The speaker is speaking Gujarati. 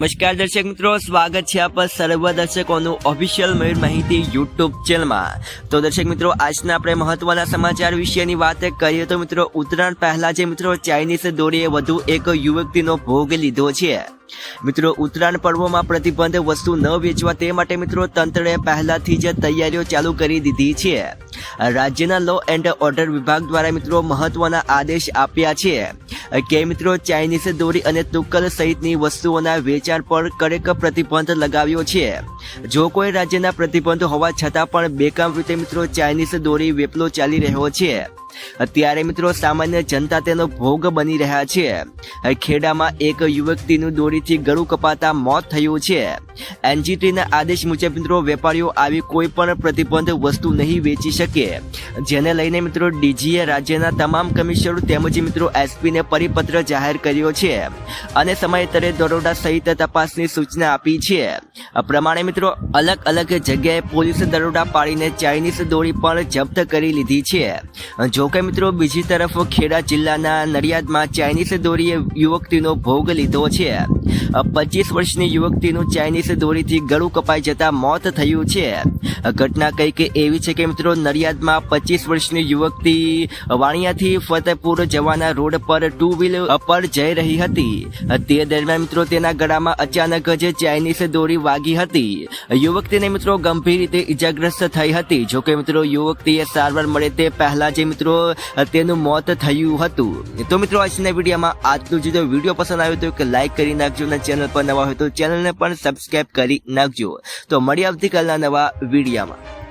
નમસ્કાર દર્શક મિત્રો, સ્વાગત છે આપ સર્વ દર્શકોનું ઓફિશિયલ મયુર માહિતી યુટ્યુબ ચેનલમાં તો દર્શક મિત્રો, આજના આપણે મહત્વના સમાચાર વિશેની વાત કરીએ તો મિત્રો, ઉત્તરાયણ પહેલા જે મિત્રો ચાઇનીઝ દોરીએ વધુ એક યુવતીનો ભોગ લીધો છે. મિત્રો, ઉત્તરાયણ પર્વમાં પ્રતિબંધ વસ્તુ ન વેચવા તે માટે મિત્રો, તંત્રએ પહેલાથી જ તૈયારીઓ ચાલુ કરી દીધી છે. રાજ્યના લો એન્ડ ઓર્ડર વિભાગ દ્વારા મિત્રો મહત્વના આદેશ આપ્યા છે. કે મિત્રો, ચાઇનીઝ દોરી અને તુક્કલ સહિતની વસ્તુઓના વેચાણ પર કડક પ્રતિબંધ લગાવ્યો છે. જો કોઈ રાજ્યના પ્રતિબંધ હોવા છતાં પણ બેકામ રીતે મિત્રો ચાઇનીઝ દોરી વેપલો ચાલી રહ્યો છે. અત્યારે મિત્રો સામાન્ય જનતા તેનો ભોગ બની રહ્યા છે. ખેડામાં એક યુવતીનું દોરીથી ગળું કપાતા મોત થયું છે. એનજીટીના આદેશ મુજબ મિત્રો વેપારીઓ આવી કોઈ પણ પ્રતિબંધ વસ્તુ નહીં વેચી શકે. જેને લઈને મિત્રો ડીજીએ રાજ્યના તમામ કમિશનરો તેમજ મિત્રો એસપીને પરિપત્ર જાહેર કર્યો છે અને સમયાંતરે દરોડા સહિત તપાસની સૂચના આપી છે. પ્રમાણે મિત્રો અલગ અલગ જગ્યાએ પોલીસ દરોડા પાડીને ચાઇનીઝ દોરી પણ જપ્ત કરી લીધી છે. જો કે મિત્રો, બીજી તરફ ખેડા જિલ્લાના નડિયાદમાં ચાઇનીઝ દોરીએ યુવકતીનો ભોગ લીધો છે. પચીસ વર્ષની યુવકતીનું ચાઇનીઝ દોરીથી ગળું કપાઈ જતા મોત થયું છે. ઘટના કંઈક એવી છે કે મિત્રો, નડિયાદમાં પચીસ વર્ષની યુવકતી વાણિયાથી ફતેપુર જવાના રોડ પર ટુ વ્હીલર પર જઈ રહી હતી. તે દરમિયાન મિત્રો, તેના ગળામાં અચાનક જ ચાઇનીઝ દોરી વાગી હતી. યુવકતીને મિત્રો ગંભીર રીતે ઇજાગ્રસ્ત થઈ હતી. જોકે મિત્રો યુવકતીએ સારવાર મળે તે પહેલા જે મિત્રો તેનું મોત થયું હતું. તો મિત્રો, આજના વિડીયોમાં આટલું જ. વીડિયો પસંદ આવ્યો તો કે લાઈક કરી નાખજો અને ચેનલ પર નવા હોય તો ચેનલને પણ સબસ્ક્રાઈબ કરી નાખજો. તો મળી આવતીકાલના નવા વિડીયોમાં.